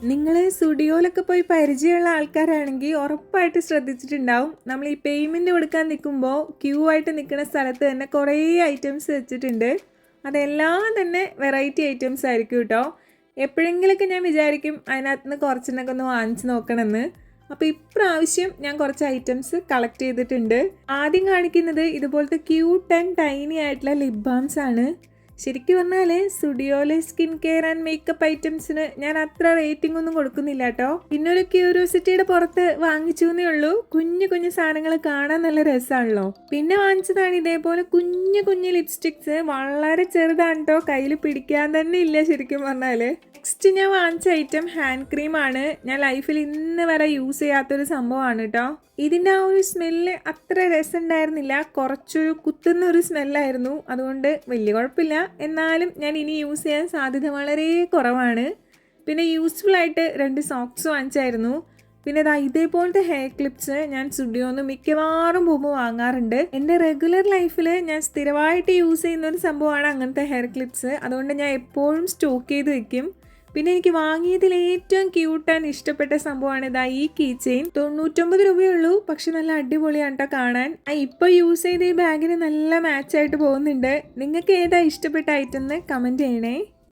നിങ്ങൾ സ്റ്റുഡിയോയിലൊക്കെ പോയി പരിചയമുള്ള ആൾക്കാരാണെങ്കിൽ ഉറപ്പായിട്ട് ശ്രദ്ധിച്ചിട്ടുണ്ടാവും. നമ്മൾ ഈ പേയ്മെന്റ് കൊടുക്കാൻ നിൽക്കുമ്പോൾ ക്യൂ ആയിട്ട് നിൽക്കുന്ന സ്ഥലത്ത് തന്നെ കുറേ ഐറ്റംസ് വെച്ചിട്ടുണ്ട്. അതെല്ലാം തന്നെ വെറൈറ്റി ഐറ്റംസ് ആയിരിക്കും കേട്ടോ എപ്പോഴെങ്കിലൊക്കെ ഞാൻ വിചാരിക്കും അതിനകത്ത് നിന്ന് കുറച്ചെണ്ണൊക്കെ ഒന്ന് വാങ്ങിച്ച് നോക്കണമെന്ന്. അപ്പോൾ ഇപ്രാവശ്യം ഞാൻ കുറച്ച് ഐറ്റംസ് കളക്ട് ചെയ്തിട്ടുണ്ട്. ആദ്യം കാണിക്കുന്നത് ഇതുപോലത്തെ ക്യൂട്ട് ആൻഡ് ടൈനി ആയിട്ടുള്ള ലിപ് ബാംസ് ആണ്. ശരിക്കും പറഞ്ഞാൽ സ്റ്റുഡിയോയിലെ സ്കിൻ കെയർ ആൻഡ് മേക്കപ്പ് ഐറ്റംസിന് ഞാൻ അത്ര റേറ്റിംഗ് ഒന്നും കൊടുക്കുന്നില്ല കേട്ടോ. പിന്നെ ഒരു ക്യൂരിയോസിറ്റിയുടെ പുറത്ത് വാങ്ങിച്ചു എന്നേ ഉള്ളൂ. കുഞ്ഞു കുഞ്ഞു സാധനങ്ങൾ കാണാൻ നല്ല രസമാണല്ലോ പിന്നെ വാങ്ങിച്ചതാണ് ഇതേപോലെ കുഞ്ഞു കുഞ്ഞു ലിപ്സ്റ്റിക്സ്. വളരെ ചെറുതാണ് കേട്ടോ. കയ്യിൽ പിടിക്കാൻ തന്നെ ഇല്ല ശരിക്കും പറഞ്ഞാൽ. നെക്സ്റ്റ് ഞാൻ വാങ്ങിച്ച ഐറ്റം ഹാൻഡ് ക്രീമാണ് ഞാൻ ലൈഫിൽ ഇന്ന് വരെ യൂസ് ചെയ്യാത്തൊരു സംഭവമാണ് കേട്ടോ. ഇതിന്റെ ആ ഒരു സ്മെല്ല് അത്ര രസമുണ്ടായിരുന്നില്ല. കുറച്ചൊരു കുത്തുന്ന ഒരു സ്മെല്ലായിരുന്നു അതുകൊണ്ട് വലിയ കുഴപ്പമില്ല. എന്നാലും ഞാൻ ഇനി യൂസ് ചെയ്യാൻ സാധ്യത വളരെ കുറവാണ്. പിന്നെ യൂസ്ഫുൾ ആയിട്ട് രണ്ട് സോക്സ് വാങ്ങിച്ചായിരുന്നു. പിന്നെ ഇതാ ഇതേപോലത്തെ ഹെയർ ക്ലിപ്സ് ഞാൻ സ്റ്റുഡിയോന്ന് മിക്കവാറും പോകുമ്പോൾ വാങ്ങാറുണ്ട്. എന്റെ റെഗുലർ ലൈഫിൽ ഞാൻ സ്ഥിരമായിട്ട് യൂസ് ചെയ്യുന്ന ഒരു സംഭവമാണ് അങ്ങനത്തെ ഹെയർ ക്ലിപ്സ് അതുകൊണ്ട് ഞാൻ എപ്പോഴും സ്റ്റോക്ക് ചെയ്ത് വെക്കും. പിന്നെ എനിക്ക് വാങ്ങിയതിൽ ഏറ്റവും ക്യൂട്ട് ആൻഡ് ഇഷ്ടപ്പെട്ട സംഭവമാണ് ഇതാ ഈ കീ ചെയിൻ തൊണ്ണൂറ്റൊമ്പത് രൂപയുള്ളൂ പക്ഷെ നല്ല അടിപൊളിയാണ് കേട്ടോ കാണാൻ. ഇപ്പോൾ യൂസ് ചെയ്ത ഈ ബാഗിന് നല്ല മാച്ചായിട്ട് പോകുന്നുണ്ട്. നിങ്ങൾക്ക് ഏതാ ഇഷ്ടപ്പെട്ട ഐറ്റം എന്ന് കമന്റ് ചെയ്യണേ.